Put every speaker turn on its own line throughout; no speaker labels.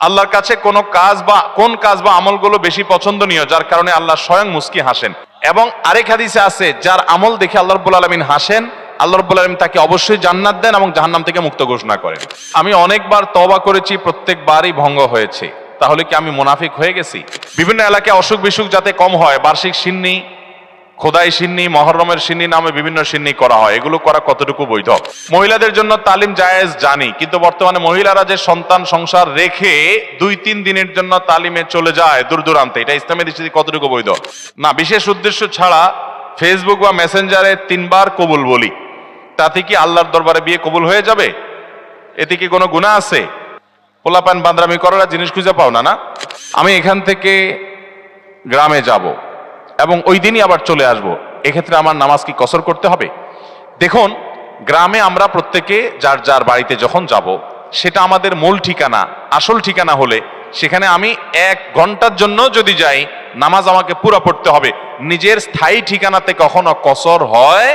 আল্লাহর কাছে কোন কাজ বা কোন কাজ বা আমলগুলো বেশি পছন্দনীয়, যার কারণে আল্লাহ স্বয়ং মুস্কি হাসেন। এবং আরেক হাদিসে আছে, যার আমল দেখে আল্লাহ রব্বুল আলমিন হাসেন, আল্লাহ রব্বুল আলমিন তাকে অবশ্যই জান্নাত দেন এবং জাহান্নাম থেকে মুক্ত ঘোষণা করেন। আমি অনেকবার তবা করেছি, প্রত্যেকবারই ভঙ্গ হয়েছে। তাহলে কি আমি মুনাফিক হয়ে গেছি? বিভিন্ন এলাকায় অসুখ বিসুখ যাতে কম হয়, বার্ষিক সিন্নি খোদাই সিন্নি, মহরমের সিন্নি নামে বিভিন্ন সিন্নি করা হয়। এগুলো করা কতটুকু বৈধ? মহিলাদের জন্য তালিম জায়েজ, জানি। কিন্তু বর্তমানে মহিলারা যে সন্তান সংসার রেখে দুই তিন দিনের জন্য তালিমে চলে যায় দূর দূরান্তে, এটা ইসলামের দৃষ্টিতে কতটুকু বৈধ? না, বিশেষ উদ্দেশ্য ছাড়া ফেসবুক বা মেসেঞ্জারে তিনবার কবুল বলি। তাতে কি আল্লাহর দরবারে বিয়ে কবুল হয়ে যাবে? এতে কি কোনো গুণা আছে? পোলাপান বান্দ্রামি করার জিনিস খুঁজে পাও না না? আমি এখান থেকে গ্রামে যাব। এবং ওই দিনই আবার চলে আসব। এক্ষেত্রে আমার নামাজ কি কসর করতে হবে? দেখুন, গ্রামে আমরা প্রত্যেকে যার যার বাড়িতে যখন যাব, সেটা আমাদের মূল ঠিকানা, আসল ঠিকানা হলে সেখানে আমি এক ঘণ্টার জন্য যদি যাই, নামাজ আমাকে পুরা পড়তে হবে। নিজের স্থায়ী ঠিকানাতে কখনো কসর হয়,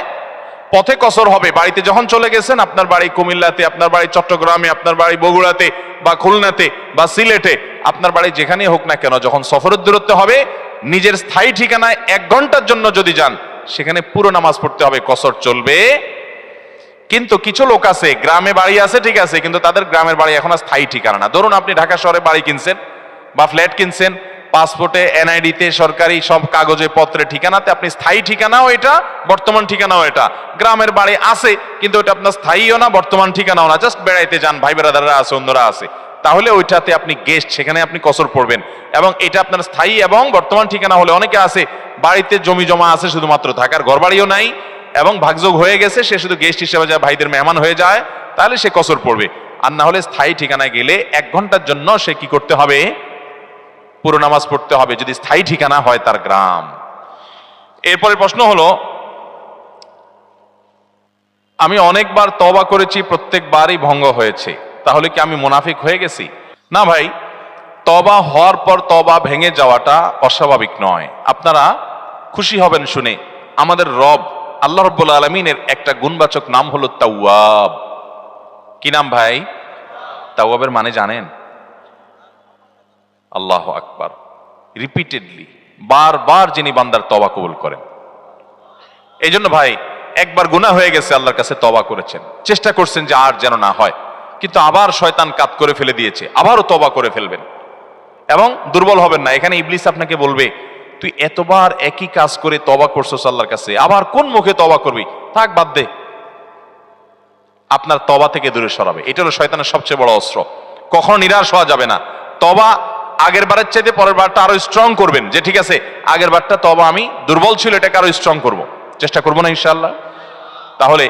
পথে কসর হবে। বাড়িতে যখন চলে গেছেন, আপনার বাড়ি কুমিল্লাতে, আপনার বাড়ি চট্টগ্রামে, আপনার বাড়ি বগুড়াতে, বা খুলনাতে, বা সিলেটে, আপনার বাড়ি যেখানেই হোক না কেন, যখন সফরের দূরত্ব হবে নিজের স্থায়ী ঠিকানায় এক ঘণ্টার জন্য যদি যান, সেখানে পুরো নামাজ পড়তে হবে, কসর চলবে। কিন্তু কিছু লোক আছে, গ্রামে বাড়ি আছে, ঠিক আছে, কিন্তু তাদের গ্রামের বাড়ি এখন আর স্থায়ী ঠিকানা না। ধরুন আপনি ঢাকা শহরে বাড়ি কিনছেন বা ফ্ল্যাট কিনছেন, পাসপোর্টে, এনআইডিতে, সরকারি সব কাগজে, পত্রে ঠিকানাতে, আপনি স্থায়ী ঠিকানাও এটা, বর্তমান ঠিকানাও এটা। গ্রামের বাড়ি আছে, কিন্তু ওটা আপনার স্থায়ীও না, বর্তমান ঠিকানাও না। জাস্ট বেড়াইতে যান ভাই বেড়াদাররা আছে, অন্যরা আছে। তাহলে ওইটাতে আপনি গেস্ট সেখানে আপনি কসর পড়বেন। এবং এটা আপনার স্থায়ী এবং বর্তমান ঠিকানা হলে অনেকে আছে, বাড়িতে জমি জমা আছে শুধুমাত্র থাকার ঘর বাড়িও নাই, এবং ভাগযোগ হয়ে গেছে, সে শুধু গেস্ট হিসেবে যায়, ভাইদের মেহমান হয়ে যায়, তাহলে সে কসর পড়বে। আর না হলে স্থায়ী ঠিকানায় গেলে এক ঘণ্টার জন্য সে কি করতে হবে? পুরো নামাজ পড়তে হবে, যদি স্থায়ী ঠিকানা হয় তার গ্রাম। এরপরে প্রশ্ন হলো, আমি অনেকবার তবা করেছি, প্রত্যেকবারই ভঙ্গ হয়েছে। তাহলে কি আমি মুনাফিক হয়ে গেছি? না ভাই তবা হওয়ার পর তবা ভেঙে যাওয়াটা অস্বাভাবিক নয়। আপনারা খুশি হবেন শুনে আমাদের রব আল্লাহ রব্বুল আলমিনের একটা গুণবাচক নাম হলো তাওয়াব। কি নাম ভাই? তাওয়াবের মানে জানেন? আল্লাহ আকবার। রিপিটেডলি বারবার যিনি বান্দার তবা কবুল করেন। এই জন্য ভাই, একবার গুণা হয়ে গেছে, আল্লাহর কাছে তবা করেছেন। চেষ্টা করছেন যে আর যেন না হয়। কিন্তু আবার শয়তান কাত করে ফেলে দিয়েছে, আবারও তবা করে ফেলবেন। এবং দুর্বল হবেন না। এখানে ইবলিস আপনাকে বলবে, তুই এতবার একই কাজ করে তবা করছস আল্লাহর কাছে, আবার কোন মুখে তবা করবি? থাক, বাদ দে। আপনার তবা থেকে দূরে সরাবে। এটা হলো শয়তানের সবচেয়ে বড় অস্ত্র। কখনো নিরাশ হওয়া যাবে না। তবা আগের বারের চাইতে পরের বারটা আরও স্ট্রং করবেন যে, ঠিক আছে, আগের বারটা তবা আমি দুর্বল ছিল, এটাকে আরও স্ট্রং করব। চেষ্টা করব না ইনশাল্লাহ তাহলে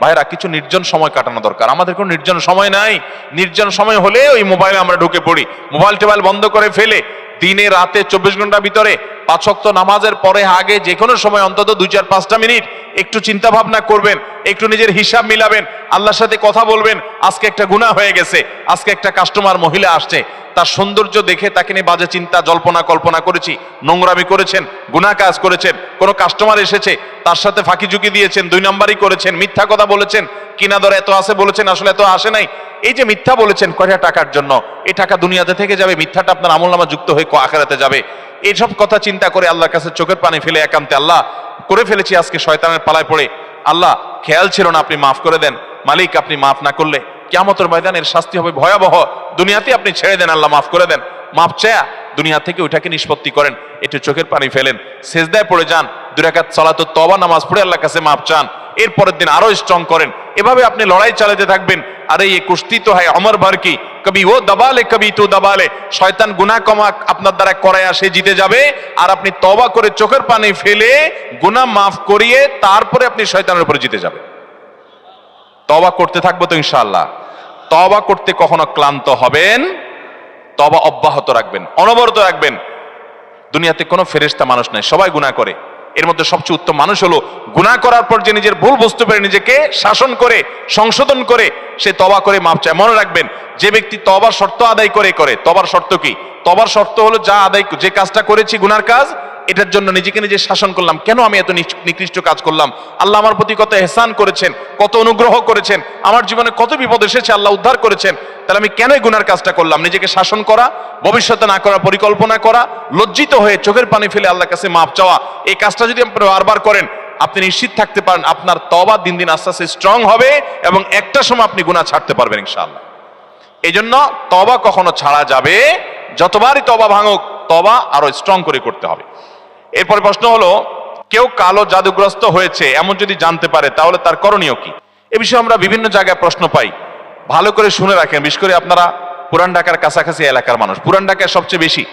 ভাইরা, কিছু নির্জন সময় কাটানো দরকার। আমাদের কোনো নির্জন সময় নাই। নির্জন সময় হলে ওই মোবাইলে আমরা ঢুকে পড়ি। মোবাইল টোবাইল বন্ধ করে ফেলে দিনে রাতে চব্বিশ ঘণ্টা ভিতরে পাঁচ ওয়াক্ত নামাজের পরে আগে যে কোনো সময় অন্তত দুই চার পাঁচটা মিনিট একটু চিন্তা ভাবনা করবেন, একটু নিজের হিসাব মিলাবেন, আল্লাহর সাথে কথা বলবেন, আজকে একটা গুণা হয়ে গেছে, আজকে একটা কাস্টমার মহিলা আসছে, তার সৌন্দর্য দেখে তাকে নিয়ে বাজে চিন্তা, জল্পনা, কল্পনা করেছি, নোংরামি করেছেন গুণা কাজ করেছেন, কোনো কাস্টমার এসেছে, তার সাথে ফাঁকি ঝুঁকি দিয়েছেন, দুই নাম্বারই করেছেন, মিথ্যা কথা বলেছেন কিনা দর এত আছে বলেছেন, আসলে এত আসে নাই। এই যে মিথ্যা বলেছেন কয়টা টাকার জন্য, এই টাকা দুনিয়াতে থেকে যাবে, মিথ্যাটা আপনার আমল নামা যুক্ত হয়ে আখেরাতে যাবে। এইসব কথা চিন্তা করে আল্লাহর কাছে চোখের পানি ফেলে একান্তে আল্লাহ, করে ফেলেছি আজকে শয়তানের পালায় পড়ে। আল্লাহ, খেয়াল ছিল না আপনি মাফ করে দেন। মালিক, আপনি মাফ না করলে কেমতের ময়দানের শাস্তি হবে ভয়াবহ। দুনিয়াতে আপনি ছেড়ে দেন, আল্লাহ মাফ করে দেন। মাফ চায়া, দুনিয়া থেকে ওইটাকে নিষ্পত্তি করেন। একটু চোখের পানি ফেলেন। সেজদায় পড়ে যান। দুরাকাত সালাত তবা নামাজ পড়ে আল্লাহর কাছে মাফ চান। এর পরের দিন আরও স্ট্রং করেন। এভাবে আপনি লড়াই চালাতে থাকবেন। আরে ये কুস্তি তো হয় অমর ভর কি? কবি ও দাবালে, কবি তু দাবালে। শয়তান গুনা কমা আপনার দ্বারা করায় সে জিতে যাবে। আর আপনি তবা করে চোখের পানি ফেলে গুনা মাফ করিয়ে তারপরে আপনি শয়তানের উপরে জিতে যাবেন। তবা করতে থাকব তো ইনশাআল্লাহ। তবা করতে কখনো ক্লান্ত হবেন তবা অব্যাহত রাখবেন, অনবরত রাখবেন। দুনিয়াতে কোনো ফেরেশতা মানুষ নাই, সবাই গুনাহ করে। এর মধ্যে সবচেয়ে উত্তম মানুষ হলো গুণা করার পর যে নিজের ভুল বুঝতে পেরে নিজেকে শাসন করে, সংশোধন করে, সে তবা করে মাপ চায়। মনে রাখবেন, যে ব্যক্তি তবার শর্ত আদায় করে করে। তবার শর্ত কি? তবার শর্ত হলো যা আদায়, যে কাজটা করেছি গুনার কাজ এটার জন্য নিজেকে নিজে শাসন করলাম। কেন আমি এত নিকৃষ্ট কাজ করলাম? আল্লাহ আমার প্রতি কত এহসান করেছেন, কত অনুগ্রহ করেছেন, আমার জীবনে কত বিপদ এসেছে, আল্লাহ উদ্ধার করেছেন। তাহলে আমি কেন গুনার কাজটা করলাম? নিজেকে শাসন করা, ভবিষ্যতে না করার পরিকল্পনা করা, লজ্জিত হয়ে চোখের পানি ফেলে আল্লাহর কাছে মাপ চাওয়া। এই কাজটা যদি আপনি বারবার করেন, আপনি নিশ্চিত থাকতে পারেন আপনার তবা দিন দিন আস্তে আস্তে স্ট্রং হবে এবং একটা সময় আপনি গুনাহ ছাড়তে পারবেন ইনশাআল্লাহ। এই জন্য তবা কখনো ছাড়া যাবে, যতবারই তবা ভাঙুক তবা আরও স্ট্রং করে করতে হবে। এরপরে প্রশ্ন হলো, কেউ কালো জাদুগ্রস্ত হয়েছে এমন যদি জানতে পারে, তাহলে তার করণীয় কি? এ বিষয়ে আমরা বিভিন্ন জায়গায় প্রশ্ন পাই। ভালো করে শুনে রাখেন, বিশেষ করে আপনারা পুরান ঢাকার কাছাকাছি এলাকার মানুষ। পুরান ঢাকায় সবচেয়ে বেশি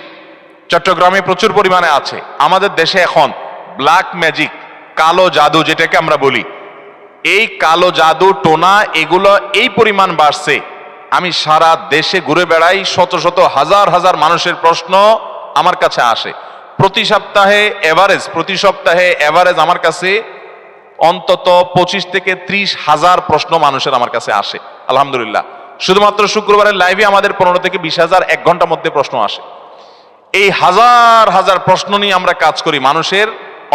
চট্টগ্রামে প্রচুর পরিমাণে আছে। আমাদের দেশে এখন ব্ল্যাক ম্যাজিক কালো জাদু যেটাকে আমরা বলি। এই কালো জাদু, টোনা, এগুলো এই পরিমাণ বাড়ছে। আমি সারা দেশে ঘুরে বেড়াই, শত শত, হাজার হাজার মানুষের প্রশ্ন আমার কাছে আসে। প্রতি সপ্তাহে এভারেজ প্রতি সপ্তাহে এভারেজ আমার কাছে অন্তত পঁচিশ থেকে ত্রিশ হাজার প্রশ্ন মানুষের আমার কাছে আসে। আলহামদুলিল্লাহ। শুধুমাত্র শুক্রবারের লাইভে আমাদের পনেরো থেকে বিশ হাজার, এক ঘণ্টার মধ্যে প্রশ্ন আসে। এই হাজার হাজার প্রশ্ন নিয়ে আমরা কাজ করি। মানুষের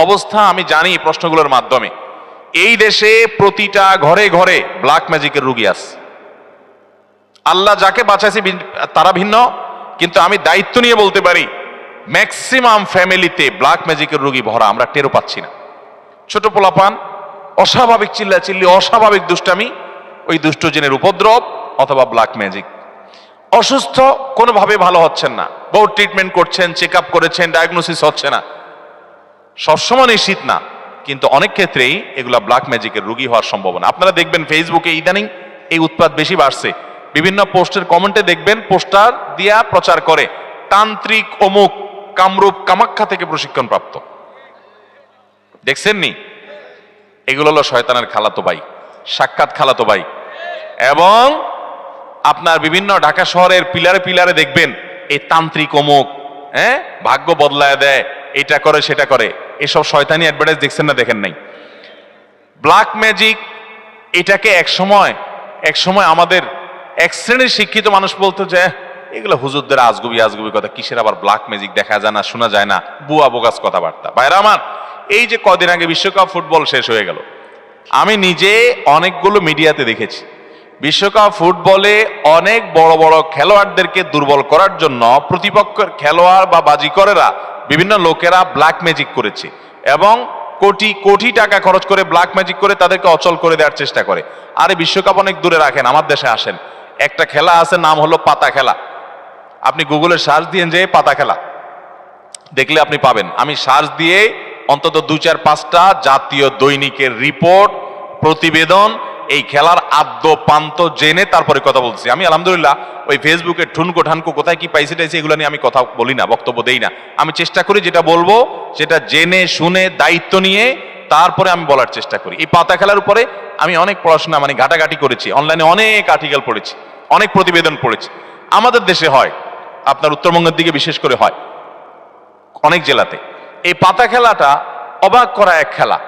অবস্থা আমি জানি প্রশ্নগুলোর মাধ্যমে। এই দেশে প্রতিটা ঘরে ঘরে ব্ল্যাক ম্যাজিকের রুগী আছে। আল্লাহ যাকে বাঁচাইছে তারা ভিন্ন, কিন্তু আমি দায়িত্ব নিয়ে বলতে পারি ম্যাক্সিমাম ফ্যামিলিতে ব্ল্যাক ম্যাজিকের রুগী ভরা, আমরা টেরও পাচ্ছি না। ছোট পোলাপান, অস্বাভাবিক চিল্লা চিল্লি অস্বাভাবিক দুষ্টামি, ওই দুষ্ট জেনের উপদ্রব অথবা ব্ল্যাক ম্যাজিক অসুস্থ কোনোভাবে ভালো হচ্ছেন না। বহু ট্রিটমেন্ট করছেন চেক আপ করেছেন ডায়াগনোসিস হচ্ছে না। সবসময় নিশ্চিত না, কিন্তু অনেক ক্ষেত্রেই এগুলা ব্ল্যাক ম্যাজিকের রুগী হওয়ার সম্ভাবনা। আপনারা দেখবেন ফেসবুকে ইদানিং এই উৎপাদ বেশি বাড়ছে। বিভিন্ন পোস্টের কমেন্টে দেখবেন, পোস্টার দিয়া প্রচার করে, তান্ত্রিক অমুক কামরূপ কামাখ্যা থেকে প্রশিক্ষণ প্রাপ্ত দেখছেন নি এগুলো হলো শয়তানের খালাতো ভাই সাক্ষাৎ খালাতো ভাই। এবং আপনার বিভিন্ন ঢাকা শহরের পিলারে পিলারে দেখবেন এই তান্ত্রিক অমুক হ্যাঁ? ভাগ্য বদলায় দেয় এটা করে সেটা করে। এসব শয়তানি অ্যাডভার্টাইজ দেখছেন না দেখেন নাই। ব্ল্যাক ম্যাজিক এটাকে এক সময় এক সময় আমাদের এক শ্রেণির শিক্ষিত মানুষ বলতো যে "এহ, এগুলো হুজুরদের আজগুবি আজগুবি কথা, কিসের আবার ব্ল্যাক ম্যাজিক দেখা যায় না, শোনা যায় না, বুয়া বোগাস কথাবার্তা। বাইরে আমার, এই যে কদিন আগে বিশ্বকাপ ফুটবল শেষ হয়ে গেল, আমি নিজে অনেকগুলো মিডিয়াতে দেখেছি। বিশ্বকাপ ফুটবলে অনেক বড় বড় খেলোয়াড়দেরকে দুর্বল করার জন্য প্রতিপক্ষের খেলোয়াড় বা বাজিকরেরা বিভিন্ন লোকেরা ব্ল্যাক ম্যাজিক করেছে এবং কোটি কোটি টাকা খরচ করে ব্ল্যাক ম্যাজিক করে তাদেরকে অচল করে দেওয়ার চেষ্টা করে। আরে বিশ্বকাপ অনেক দূরে রাখেন, আমার দেশে আসেন। একটা খেলা আছে, নাম হলো পাতা খেলা। আপনি গুগলে সার্চ দিয়ে যে পাতা খেলা। দেখলে আপনি পাবেন। আমি সার্চ দিয়ে অন্তত দু চার পাঁচটা জাতীয় দৈনিকের রিপোর্ট, প্রতিবেদন, এই খেলার আদ্য পান্ত জেনে তারপরে কথা বলছি। আমি আলহামদুলিল্লাহ ওই ফেসবুকে ঠুনকো ঠানকো কোথায় কি পাইছে টাইছে এগুলো নিয়ে আমি কথা বলি না, বক্তব্য দেই না। আমি চেষ্টা করি যেটা বলব, সেটা জেনে, শুনে, দায়িত্ব নিয়ে তারপরে আমি বলার চেষ্টা করি। এই পাতা খেলার উপরে আমি অনেক পড়াশোনা মানে ঘাটাঘাটি করেছি। অনলাইনে অনেক আর্টিকেল পড়েছি, অনেক প্রতিবেদন পড়েছি। আমাদের দেশে হয় আপনার উত্তরবঙ্গের দিকে বিশেষ করে হয়। অনেক জেলাতে। এই পাতা খেলাটা অবাক করা এক খেলা।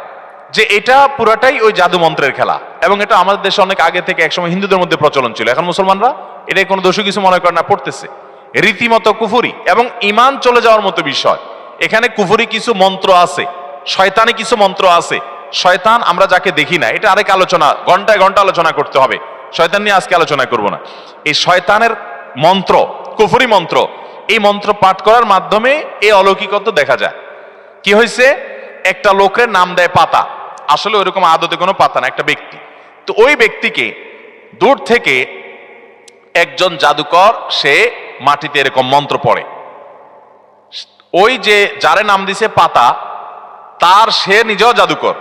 যে এটা পুরাটাই ওই জাদু মন্ত্রের খেলা। এবং এটা আমাদের দেশে অনেক আগে থেকে একসময় হিন্দুদের মধ্যে প্রচলন ছিল। এখন মুসলমানরা এটাই কোনো দোষী কিছু মনে করে না, পড়তেছে। রীতিমতো কুফুরি এবং ইমান চলে যাওয়ার মতো বিষয়। এখানে কুফুরি কিছু মন্ত্র আছে, শয়তানি কিছু মন্ত্র আছে। শয়তান আমরা যাকে দেখি না, এটা আরেক আলোচনা, ঘন্টায় ঘণ্টা আলোচনা করতে হবে। শয়তান নিয়ে আজকে আলোচনা করব না। এই শয়তানের মন্ত্র কুফুরি মন্ত্র। এই মন্ত্র পাঠ করার মাধ্যমে এই অলৌকিকত্ব দেখা যায়। কি হয়েছে একটা লোকের নাম দেয় পাতা। আসলে ওইরকম আদতে কোনো পাতা না, একটা ব্যক্তি। তো ওই ব্যক্তিকে দূর থেকে একজন জাদুকর, সে মাটিতে এরকম মন্ত্র পড়ে। ওই যে যারে নাম দিছে পাতা, তার সে নিজেও জাদুকর।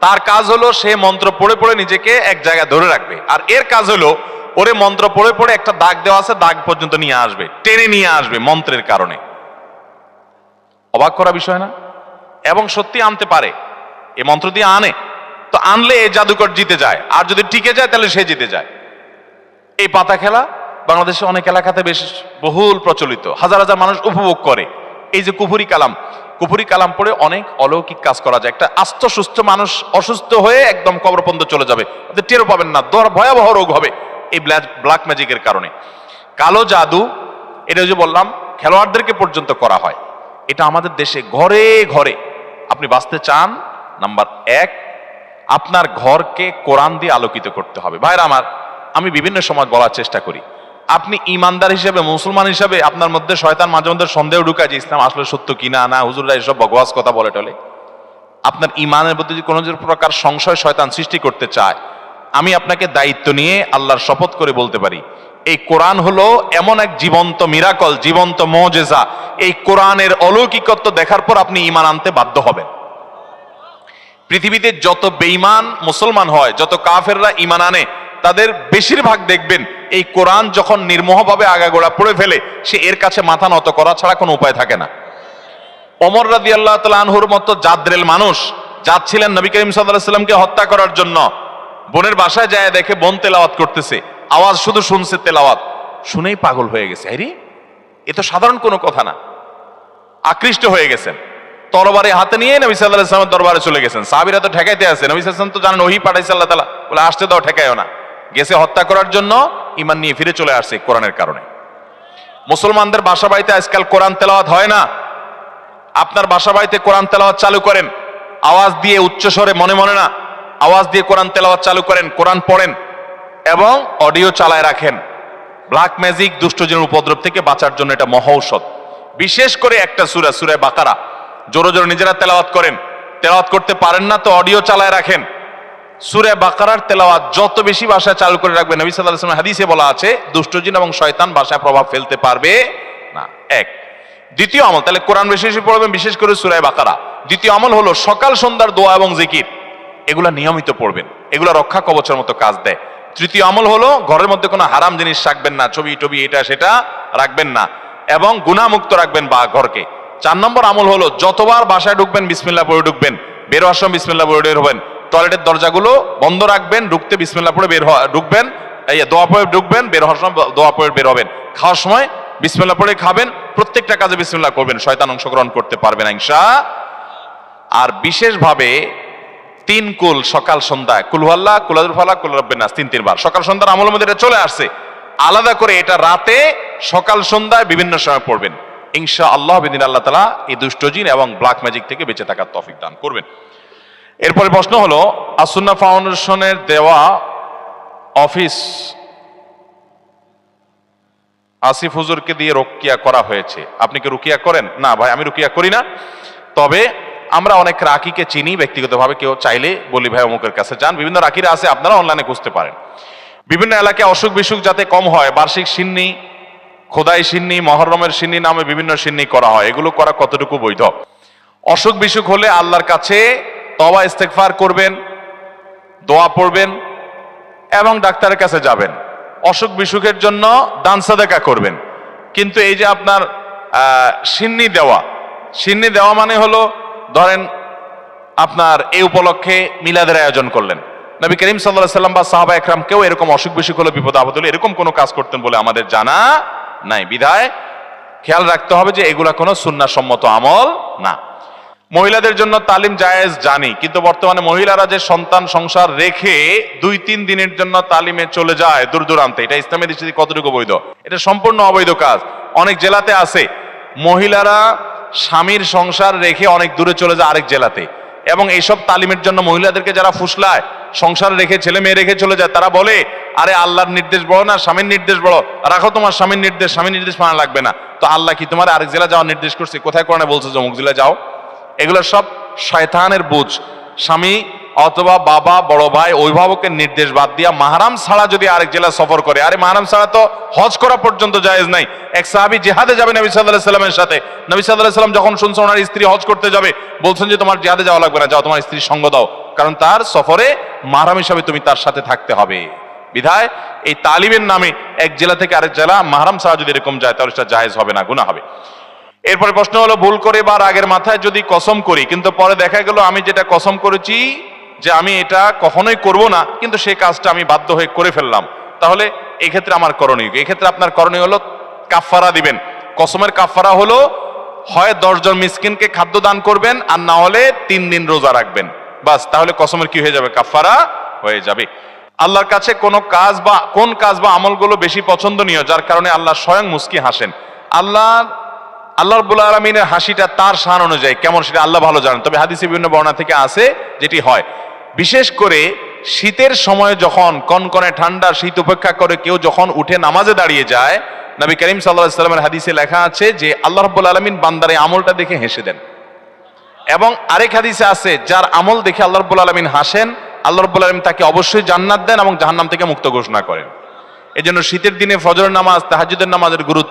তার কাজ হলো সে মন্ত্র পড়ে পড়ে নিজেকে এক জায়গায় ধরে রাখবে। আর এর কাজ হলো ওরে মন্ত্র পড়ে পড়ে একটা দাগ দেওয়া আছে, দাগ পর্যন্ত নিয়ে আসবে, টেনে নিয়ে আসবে মন্ত্রের কারণে। অবাক করা বিষয় না? এবং সত্যি আনতে পারে, এ মন্ত্র দিয়ে আনে, তো আনলে এ জাদুকর জিতে যায়, আর যদি টিকে যায় তাহলে সে জিতে যায়। এই পাতা খেলা বাংলাদেশে অনেক এলাকাতে বেশ বহুল প্রচলিত, হাজার হাজার মানুষ উপভোগ করে। এই যে কুফুরি কালাম কুপুরি কালাম পড়ে অনেক অলৌকিক কাজ করা যায়। একটা আস্ত সুস্থ মানুষ অসুস্থ হয়ে একদম কবরপন্দ চলে যাবে টেরও পাবেন না, দর ভয়াবহ রোগ হবে। এই ব্ল্যাক ম্যাজিকের কারণে। কালো জাদু, এটা যে বললাম, খেলোয়াড়দেরকে পর্যন্ত করা হয়। এটা আমাদের দেশে ঘরে ঘরে। আপনি বাঁচতে চান, নাম্বার এক, আপনার ঘরকে কোরআন দিয়ে আলোকিত করতে হবে। ভাইরা আমার, আমি বিভিন্ন সময় বলার চেষ্টা করি। আপনি ইমানদার হিসেবে, মুসলমান হিসেবে, আপনার মধ্যে শয়তান মাঝে মধ্যে সন্দেহ ঢুকায় যে ইসলাম আসলে সত্য কিনা, না, হুজুররা এসব বগবাস কথা বলে টলে। আপনার ইমানের মধ্যে যদি কোনো প্রকার সংশয় শয়তান সৃষ্টি করতে চায় আমি আপনাকে দায়িত্ব নিয়ে আল্লাহর শপথ করে বলতে পারি। এই কোরআন হলো এমন এক জীবন্ত মিরাকল, জীবন্ত মজেজা। এই কোরআনের অলৌকিকত্ব দেখার পর আপনি ইমান আনতে বাধ্য হবেন। পৃথিবীতে যত বেঈমান মুসলমান হয়, যত কাফেররা ইমান আনে, তাদের বেশিরভাগ দেখবেন এই কোরআন যখন নির্মোহভাবে আগাগোড়া পড়ে ফেলে, সে এর কাছে মাথা নত করা ছাড়া কোনো উপায় থাকে না। অমর রাদি আল্লাহ আনহুর মতো জাদ্রেল মানুষ, যাচ্ছিলেন নবী করিম সাল্লাহ সাল্লামকে হত্যা করার জন্য। বোনের বাসায় যায়, দেখে বোন তেলাওয়াত করতেছে। আওয়াজ শুধু শুনছে তেলাওয়াত। শুনেই পাগল হয়ে গেছে। আরে এ তো সাধারণ কোনো কথা না। আকৃষ্ট হয়ে গেছেন। তরবারে হাতে নিয়ে নবী সাল্লাহ সাল্লামের দরবারে চলে গেছেন। সাহাবিরা তো ঠেকাইতে আছে। নবী সাল্লাম তো জানেন, ওহি পাঠাইছে আল্লাহ তালা বলে, আসতে দাও ঠেকায়ও না। গেছে হত্যা করার জন্য ইমান নিয়ে ফিরে চলে আসছে কোরআনের কারণে। মুসলমানদের বাসা বাড়িতে আজকাল কোরআন তেলাওয়াত হয় না। আপনার বাসা বাড়িতে কোরআন তেলাওয়াত চালু করেন। আওয়াজ দিয়ে উচ্চস্বরে মনে মনে না। আওয়াজ দিয়ে কোরআন তেলাওয়াত চালু করেন, কোরআন পড়েন এবং অডিও চালায় রাখেন। ব্ল্যাক ম্যাজিক দুষ্টজনের উপদ্রব থেকে বাঁচার জন্য এটা মহৌষধ। বিশেষ করে একটা সুরা সুরায় বাকারা। জোরে জোরে নিজেরা তেলাওয়াত করেন। তেলাওয়াত করতে পারেন না তো অডিও চালায় রাখেন। সুরে বাকারার তেলাওয়াত যত বেশি ভাষায় চালু করে রাখবেন নবী ওয়াসাল্লাম হাদিসে বলা আছে দুষ্টজিন এবং শয়তান ভাষায় প্রভাব ফেলতে পারবে না। এক। দ্বিতীয় আমল, তাহলে কোরআন বেশি বেশি পড়বেন, বিশেষ করে সুরায় বাকারা। দ্বিতীয় আমল হলো সকাল সন্ধ্যার দোয়া এবং জিকির। এগুলা নিয়মিত পড়বেন। এগুলা রক্ষা কবচের মতো কাজ দেয়। তৃতীয় আমল হলো, ঘরের মধ্যে কোনো হারাম জিনিস রাখবেন না। ছবি টবি এটা সেটা রাখবেন না। এবং গুণামুক্ত রাখবেন বা ঘরকে। চার নম্বর আমল হলো, যতবার বাসায় ঢুকবেন বিসমিল্লা পড়ে ঢুকবেন। বের হওয়ার সময় বিসমিল্লা পড়ে বের হবেন। টয়লেটের দরজাগুলো বন্ধ রাখবেন, ঢুকতে বিসমিল্লা পড়ে বের ঢুকবেন। এই দোয়া পড়ে ঢুকবেন, বের হওয়ার সময় দোয়া পড়ে বের হবেন। খাওয়ার সময় বিসমিল্লা পড়ে খাবেন। প্রত্যেকটা কাজে বিসমিল্লা করবেন। শয়তান অংশগ্রহণ করতে পারবেন ইনশা আর বিশেষভাবে তিন কুল সকাল সন্ধ্যায় কুলহাল্লা কুলাদুল ফালা কুলরব্বের নাস, তিন তিনবার সকাল সন্ধ্যার আমলের মধ্যে এটা চলে আসছে। আলাদা করে এটা রাতে সকাল সন্ধ্যায় বিভিন্ন সময় পড়বেন। ইনশা আল্লাহ বিদিন আল্লাহ তালা এই দুষ্টজিন এবং ব্ল্যাক ম্যাজিক থেকে বেঁচে থাকার তফিক দান করবেন। এরপরে প্রশ্ন হলো আসুন্না ফাউন্ডেশনের দেওয়া অফিস আসিফ হুজুরকে দিয়ে রুকিয়া করা হয়েছে। আপনি কি রুকিয়া করেন? না ভাই, আমি রুকিয়া করি না। তবে আমরা অনেক রাকিকে চিনি, ব্যক্তিগতভাবে কেউ চাইলে বলি, ভাই, অমুকের কাছে যান। বিভিন্ন রাকিরা আছে, আপনারা অনলাইনে খুঁজতে পারেন। বিভিন্ন এলাকায় অসুখ বিসুখ যাতে কম হয়, বার্ষিক সিন্নি, খোদাই সিন্নি, মহরমের সিন্নি নামে বিভিন্ন সিন্নি করা হয়। এগুলো করা কতটুকু বৈধ? অসুখ বিসুখ হলে আল্লাহর কাছে তবা ইস্তেকফার করবেন, দোয়া পড়বেন এবং ডাক্তারের কাছে যাবেন। অসুখ বিসুখের জন্য দান, সাদেকা করবেন। কিন্তু এই যে আপনার সিন্নি দেওয়া সিন্নি দেওয়া মানে হলো ধরেন আপনার এই উপলক্ষে মিলাদের আয়োজন করলেন। নবী করিম সাল্লাহ সাল্লাম বা সাহাবা একরাম কেউ এরকম অসুখ বিসুখ হলে, বিপদ আপদ হলে, এরকম কোনো কাজ করতেন বলে আমাদের জানা নাই। বিধায় খেয়াল রাখতে হবে যে এগুলা কোনো সুন্নাসম্মত আমল না। মহিলাদের জন্য তালিম জায়েজ জানি, কিন্তু বর্তমানে মহিলারা যে সন্তান সংসার রেখে দুই তিন দিনের জন্য তালিমে চলে যায় দূর দূরান্তে, এটা ইসলামের দৃষ্টিতে কতটুকু বৈধ এটা সম্পূর্ণ অবৈধ কাজ। অনেক জেলাতে আছে, মহিলারা স্বামীর সংসার রেখে অনেক দূরে চলে যায় আরেক জেলাতে। এবং এইসব তালিমের জন্য মহিলাদেরকে যারা ফুসলায় সংসার রেখে ছেলে মেয়ে রেখে চলে যায়, তারা বলে, আরে আল্লাহর নির্দেশ বড় না, স্বামীর নির্দেশ বড়। রাখো তোমার স্বামীর নির্দেশ স্বামীর নির্দেশ মানা লাগবে না। তো আল্লাহ কি তোমার আরেক জেলা যাওয়ার নির্দেশ করছে? কোথায় কোরআনে বলছে অমুক জেলা যাও? এগুলো সব শয়তানের বুঝ। স্বামী অথবা বাবা, বড় ভাই, অভিভাবকের নির্দেশ বাদ দিয়া মাহারাম ছাড়া যদি আরেক জেলা সফর করে, আরে মাহারাম ছাড়া তো হজ করা পর্যন্ত জায়েজ নাই। এক সাহাবি জেহাদে যাবে নবী সাল্লাহ সাল্লামের সাথে। নবী সাল্লাহ সাল্লাম যখন শুনছে ওনার স্ত্রী হজ করতে যাবে, বলছেন যে তোমার জেহাদে যাওয়া লাগবে না, যাও, তোমার স্ত্রীর সঙ্গ দাও। কারণ তার সফরে মাহারাম হিসাবে তুমি তার সাথে থাকতে হবে। বিধায় এই তালিমের নামে এক জেলা থেকে আরেক জেলা মাহারাম ছাড়া যদি এরকম যায়, তাহলে সেটা জায়েজ হবে না গুণা হবে। এরপরে প্রশ্ন হলো, ভুল করে বা আগের মাথায় যদি কসম করি, কিন্তু পরে দেখা গেল আমি যেটা কসম করেছি যে আমি এটা কখনোই করব না, কিন্তু সেই কাজটা আমি বাধ্য হয়ে করে ফেললাম। তাহলে এক্ষেত্রে আমার করণীয়? এক্ষেত্রে আপনার করণীয় হলো কাফারা দিবেন। কসমের কাফারা হলো, হয় দশজন মিসকিনকে খাদ্য দান করবেন, আর না হলে তিন দিন রোজা রাখবেন। বাস, তাহলে কসমের কি হয়ে যাবে? কাফারা হয়ে যাবে। আল্লাহর কাছে কোন কাজ বা, কোন কাজ বা আমলগুলো বেশি পছন্দনীয়, যার কারণে আল্লাহ স্বয়ং মুস্কি হাসেন। আল্লাহ আল্লাহ রব্বুল আলমিনের হাসিটা তার শান অনুযায়ী কেমন সেটা আল্লাহ ভালো জানেন। তবে হাদিসে বিভিন্ন বর্ণা থেকে আসে যেটি হয়। বিশেষ করে শীতের সময় যখন কনকনে ঠান্ডা শীত উপেক্ষা করে কেউ যখন উঠে নামাজে দাঁড়িয়ে যায়, নবী করিম সাল্লাহ হাদিসে লেখা আছে যে, আল্লাহ রব্বুল আলমিন বান্দারে আমলটা দেখে হেসে দেন। এবং আরেক হাদিসে আছে, যার আমল দেখে আল্লাহ রব্বুল আলমিন হাসেন, আল্লাহ রব্বুল আলমিন তাকে অবশ্যই জান্নাত দেন এবং জাহান্নাম থেকে মুক্ত ঘোষণা করেন। এজন্য শীতের দিনে ফজর নামাজ তাহাজুদের নামাজের গুরুত্ব